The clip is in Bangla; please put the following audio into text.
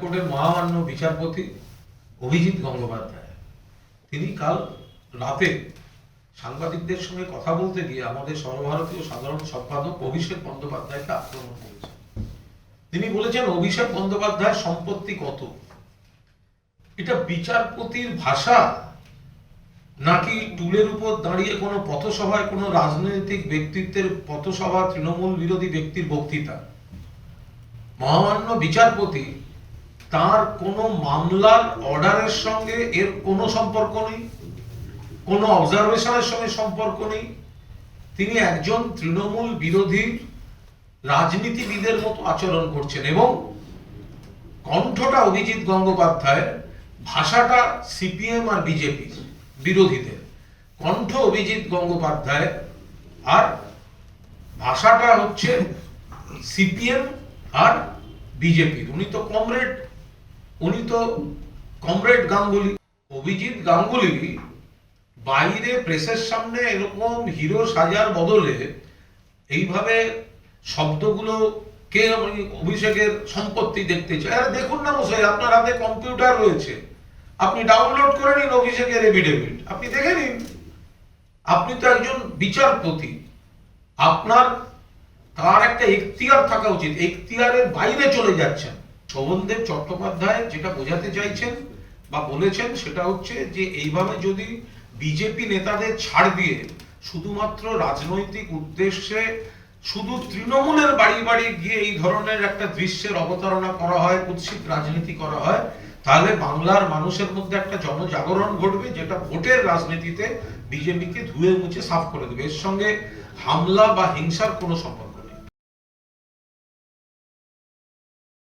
কোর্টের মহামান্য বিচারপতি অভিজিৎ গঙ্গোপাধ্যায়। তিনি কাল রাতে সাংবাদিকদের সঙ্গে কথা বলতে গিয়ে আমাদের সর্বভারতীয় সাধারণ সম্পাদক অভিষেক বন্দ্যোপাধ্যায়কে আক্রমণ করেছেন। তিনি বলেছেন, অভিষেক বন্দ্যোপাধ্যায়ের সম্পত্তি কত? এটা বিচারপতির ভাষা? নাকি টুলের উপর দাঁড়িয়ে কোনো পথসভায় কোনো রাজনৈতিক ব্যক্তিত্বের পথসভা তৃণমূল বিরোধী ব্যক্তির বক্তৃতা? মহামান্য বিচারপতি তার কোনো মামলার অর্ডারের সঙ্গে এর কোনো সম্পর্ক নেই, কোনো অবজারভেশনের সঙ্গে সম্পর্ক নেই। তিনি একজন তৃণমূল বিরোধী রাজনীতিবিদের মতো আচরণ করছেন এবং কণ্ঠটা অভিজিৎ গঙ্গোপাধ্যায়ের, ভাষাটা সিপিএম আর বিজেপি বিরোধীদের। কণ্ঠ অভিজিৎ গঙ্গোপাধ্যায় আর ভাষাটা হচ্ছে সিপিএম আর বিজেপির। উনি তো কমরেড। উনি তো কমরেড গাঙ্গুলি, অভিজিৎ গাঙ্গুলি, বাইরে প্রেসের সামনে এরকম হিরো সাজার বদলে এইভাবে শব্দগুলো কে অভিষেকের সম্পত্তি দেখতে চাই আরে দেখুন না মশাই, আপনার হাতে কম্পিউটার রয়েছে। আপনি ডাউনলোড করে নিন অভিষেকের এফিডেভিট আপনি দেখে নিন। আপনি তো একজন বিচারপতি। আপনার, তার একটা এখতিয়ার থাকা উচিত। এখতিয়ারের বাইরে চলে যাচ্ছেন। শোভনদেব চট্টোপাধ্যায় যেটা বোঝাতে চাইছেন বা বলেছেন সেটা হচ্ছে যে এইভাবে যদি বিজেপি নেতাদের ছাড় দিয়ে শুধুমাত্র রাজনৈতিক উদ্দেশ্যে শুধু তৃণমূলের বাড়ি বাড়ি গিয়ে এই ধরনের একটা দৃশ্যের অবতারণা করা হয়, কুৎসিত রাজনীতি করা হয়, তাহলে বাংলার মানুষের মধ্যে একটা জনজাগরণ ঘটবে যেটা ভোটের রাজনীতিতে বিজেপিকে ধুয়ে মুছে সাফ করে দেবে। এর সঙ্গে হামলা বা হিংসার কোনো সম্পর্ক